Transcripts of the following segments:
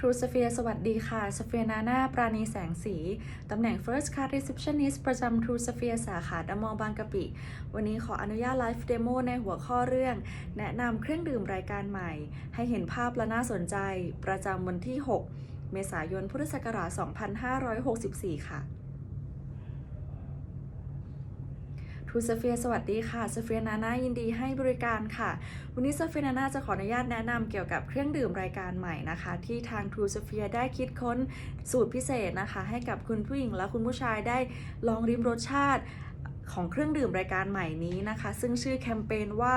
ทรูเซฟีร์สวัสดีค่ะ Sphere นาหน้าปราณีแสงสี ตำแหน่ง First Card Receptionist ประจำ True Sphere สาขาดมอบางกะปิ วันนี้ขออนุญาตไลฟ์เดโมในหัวข้อเรื่อง แนะนำเครื่องดื่มรายการใหม่ ให้เห็นภาพและน่าสนใจ ประจำวันที่ 6 เมษายนพุทธศักราช 2564 ค่ะ ทูสเฟียสวัสดีค่ะสเฟียนาน่ายินดีให้บริการค่ะ วันนี้สเฟียนาน่าจะขออนุญาตแนะนำเกี่ยวกับเครื่องดื่มรายการใหม่นะคะ ที่ทางทูสเฟียได้คิดค้นสูตรพิเศษนะคะ ให้กับคุณผู้หญิงและคุณผู้ชายได้ลองริมรสชาติ ของเครื่องดื่มรายการใหม่นี้นะคะ ซึ่งชื่อแคมเปญว่า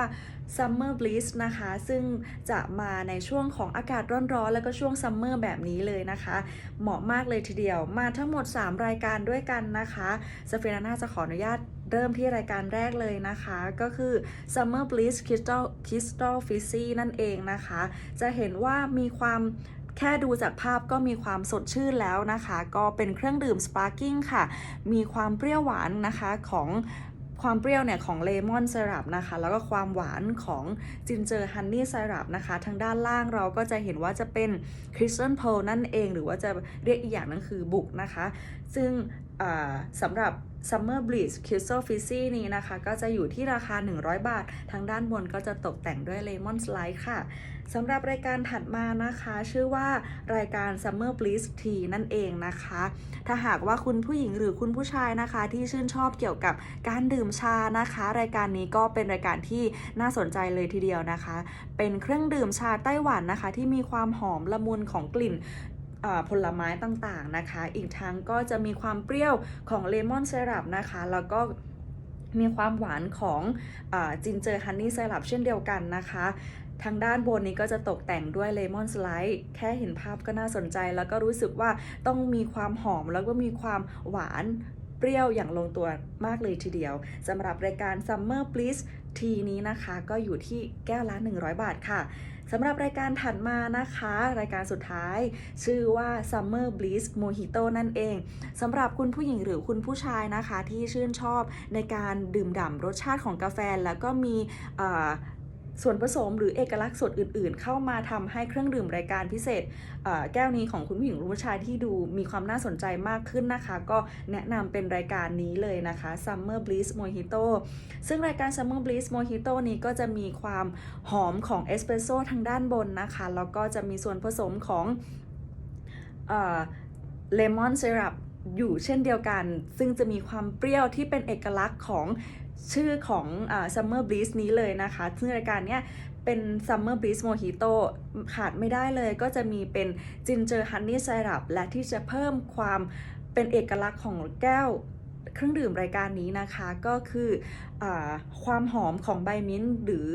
Summer Bliss นะคะ ซึ่งจะมาในช่วงของอากาศร้อนๆ แล้วก็ช่วงซัมเมอร์แบบนี้เลยนะคะ เหมาะมากเลยทีเดียว มาทั้งหมด 3 รายการด้วยกันนะคะสเฟียนาน่าจะขออนุญาตเริ่มที่รายการแรกเลยนะคะ ก็คือ Summer Bliss Crystal Crystal Fizzy นั่นเองนะคะ จะเห็นว่ามีความ แค่ดูจากภาพก็มีความสดชื่นแล้วนะคะ ก็เป็นเครื่องดื่มสปาร์กิ้งค่ะ มีความเปรี้ยวหวานนะคะของความเปรี้ยวเนี่ยของเลมอนไซรัปนะคะ แล้วก็ความหวานของจินเจอร์ฮันนี่ไซรัปนะคะ ทางด้านล่างเราก็จะเห็นว่าจะเป็นคริสตัลโพนั่นเอง หรือว่าจะเรียกอีกอย่างนึงคือบุกนะคะ ซึ่งสำหรับ Summer Breeze Crystal Fizzy นี้นะคะ ก็จะอยู่ที่ราคา 100 บาท ทางด้านบนก็จะตกแต่งด้วยเลมอนสไลด์ค่ะสำหรับรายการถัดมานะคะ ชื่อว่ารายการ Summer Bliss Tea นั่นเองนะคะ ถ้าหากว่าคุณผู้หญิงหรือคุณผู้ชายนะคะ ที่ชื่นชอบเกี่ยวกับการดื่มชานะคะ รายการนี้ก็เป็นรายการที่น่าสนใจเลยทีเดียวนะคะ เป็นเครื่องดื่มชาไต้หวันนะคะ ที่มีความหอมละมุนของกลิ่น ผลไม้ต่างๆนะคะ อีกทั้งก็จะมีความเปรี้ยวของเลมอนไซรัปนะคะ แล้วก็มีความหวานของจินเจอร์ฮันนี่ไซรัปเช่นเดียวกันนะคะ ทางด้านบนนี้ก็จะตกแต่งด้วยเลมอนสไลด์แค่เห็นภาพก็น่าสนใจ แล้วก็รู้สึกว่าต้องมีความหอมแล้วก็มีความหวาน เปรี้ยวอย่างลงตัวมากเลยทีเดียวสำหรับรายการ Summer Bliss Tea นี้นะคะก็อยู่ที่แก้วละ 100 บาทค่ะสำหรับรายการถัดมานะคะ รายการสุดท้าย ชื่อว่า Summer Bliss Mojito นั่นเองสำหรับคุณผู้หญิงหรือคุณผู้ชายนะคะ ที่ชื่นชอบในการดื่มด่ำรสชาติของกาแฟ แล้วก็มี ส่วนผสมหรือเอกลักษณ์สดอื่น ๆ เข้ามาทำให้เครื่องดื่มรายการพิเศษแก้วนี้ของคุณผู้หญิงรือผู้ชายที่ดูมีความน่าสนใจมากขึ้นนะคะ ก็แนะนำเป็นรายการนี้เลยนะคะ Summer Bliss Mojito ซึ่งรายการ Summer Bliss Mojito นี้ก็จะมีความหอมของเอสเปรสโซ่ทางด้านบนนะคะ แล้วก็จะมีส่วนผสมของเลมอนซิรัป อยู่เช่นเดียวกัน ซึ่งจะมีความเปรี้ยวที่เป็นเอกลักษณ์ของชื่อของอ Summer breeze นี้เลยนะคะ ซึ่งรายการเนี้ยเป็น Summer breeze Mojito ขาดไม่ได้เลย ก็จะมีเป็น Ginger Honey Syrup และที่จะเพิ่มความเป็นเอกลักษณ์ของแก้ว เครื่องดื่มรายการนี้นะคะก็คืออความหอมของใบมิ้นท์หรือ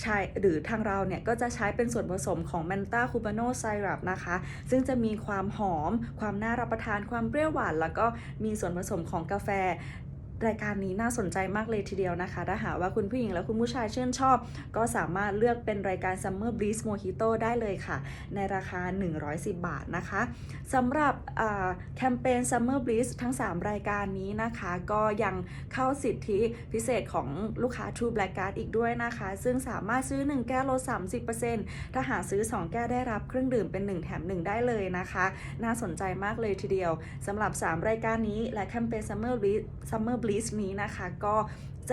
ใช้หรือทางเราเนี่ยก็จะใช้เป็นส่วนผสมของแมนตาคูบาโนไซรัปนะคะ ซึ่งจะมีความหอม ความน่ารับประทานความเปรี้ยวหวาน แล้วก็มีส่วนผสมของกาแฟ รายการนี้น่าสนใจมากเลยทีเดียวนะคะ ถ้าหากว่าคุณผู้หญิงและคุณผู้ชายชื่นชอบ ก็สามารถเลือกเป็นรายการ Summer Breeze Mojito ได้เลยค่ะ ในราคา 110 บาทนะคะสำหรับแคมเปญ Summer Breeze ทั้ง 3 รายการนี้นะคะ ก็ยังเข้าสิทธิพิเศษของลูกค้า True Black Card อีกด้วยนะคะ ซึ่งสามารถซื้อ 1 แก้วลด 30%ถ้าหากซื้อ 2 แก้วได้รับเครื่องดื่มเป็น 1 แถม 1 ได้เลยนะคะ น่าสนใจมากเลยทีเดียวสำหรับ 3 รายการนี้และแคมเปญ Summer Breeze Summer Bliss นี้นะคะ ก็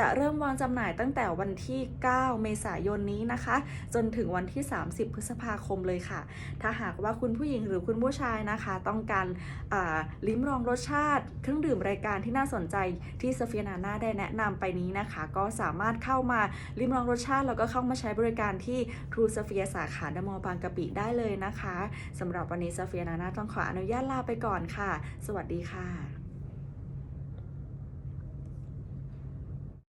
จะเริ่มวางจำหน่ายตั้งแต่วันที่ 9 เมษายนนี้นะคะ จนถึงวันที่ 30 พฤษภาคมเลยค่ะ ถ้าหากว่าคุณผู้หญิงหรือคุณผู้ชายนะคะ ต้องการลิ้มลองรสชาติเครื่องดื่มรายการที่น่าสนใจที่สเฟีนาน่าได้แนะนำไปนี้นะคะ ก็สามารถเข้ามาลิ้มลองรสชาติ แล้วก็เข้ามาใช้บริการที่ True s p h e r e สาขาดมอบางกะปิได้เลยนะคะสำหรับวันนี้สเฟีนาน่าต้องขออนุญาตลาไปก่อนค่ะ สวัสดีค่ะ